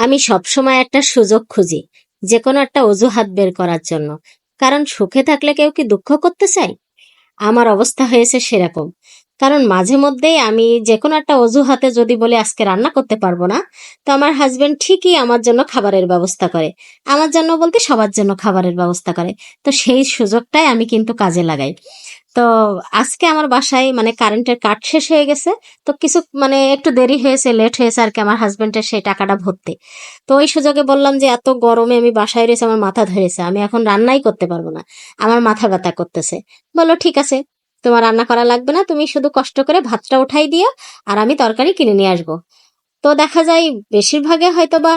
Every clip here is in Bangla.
আমি সবসময় একটা সুযোগ খুঁজি যে কোনো একটা অজুহাত বের করার জন্য। কারণ সুখে থাকলে কেউ কি দুঃখ করতে চায়? আমার অবস্থা হয়েছে সেরকম। কারণ মাঝে মধ্যেই আমি যে কোনো একটা অজুহাতে যদি বলে, আজকে রান্না করতে পারব না, তো আমার হাজবেন্ড ঠিকই আমার জন্য খাবারের ব্যবস্থা করে। আমার জন্য বলতে সবার জন্য খাবারের ব্যবস্থা করে। তো সেই সুযোগটাই আমি কিন্তু কাজে লাগাই। তো আজকে আমার বাসায় মানে কারেন্টের কাট শেষ হয়ে গেছে। তো কিছু মানে একটু দেরি হয়েছে লেট হয়েছে আর কি আমার হাজবেন্ডের সেই টাকাটা ভরতে। তো ওই সুযোগে বললাম যে এত গরমে আমি বাসায় রয়েছে, আমার মাথা ধরেছে, আমি এখন রান্নাই করতে পারব না, আমার মাথা ব্যথা করতেছে। বলল, ঠিক আছে, তোমার রান্না করা লাগবে না, তুমি শুধু কষ্ট করে ভাতটা উঠাই দিও আর আমি তরকারি কিনে নিয়ে আসব। তো দেখা যায় বেশিরভাগে হয়তো বা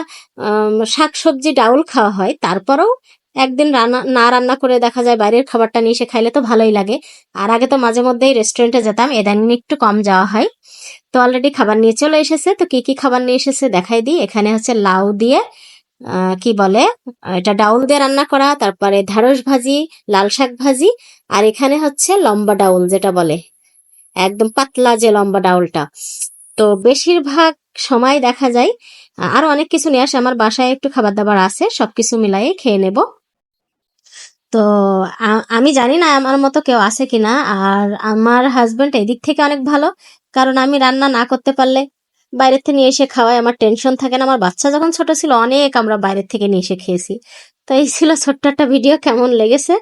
শাক সবজি ডাউল খাওয়া হয়। তারপরেও একদিন রান্না, না রান্না করে দেখা যায় বাইরের খাবারটা নিয়ে এসে খাইলে তো ভালোই লাগে। আর আগে তো মাঝে মধ্যেই রেস্টুরেন্টে যেতাম ইদানিং একটু কম যাওয়া হয়। তো অলরেডি খাবার নিয়ে চলে এসেছে। তো কি কি খাবার নিয়ে এসেছে দেখাই দিই। এখানে হচ্ছে লাউ দিয়ে কি বলে? এটা ডাউল দিয়ে রান্না করা, তারপরে ঢ্যাঁড়স ভাজি, লাল শাক ভাজি, আর এখানে হচ্ছে লম্বা ডাউল যেটা বলে। একদম পাতলা যে লম্বা ডাউলটা। তো বেশিরভাগ সময় দেখা যায় আরও অনেক কিছু নিয়ে আসে। আমার বাসায় একটু খাবার দাবার আছে, সবকিছু মিলাই খেয়ে নেব। তো আমি জানি না আমার মতো কেউ আছে কিনা, আর আমার হাজবেন্ড এদিক থেকে অনেক ভালো। কারণ আমি রান্না না করতে পারলে বাইরের থেকে নিয়ে এসে খাওয়াই আমার টেনশন থাকে না। আমার বাচ্চা যখন ছোট ছিল, অনেক আমরা বাইরের থেকে নিয়ে এসে খেয়েছি। তো এই ছিল ছোট্ট একটা ভিডিও কেমন লেগেছে?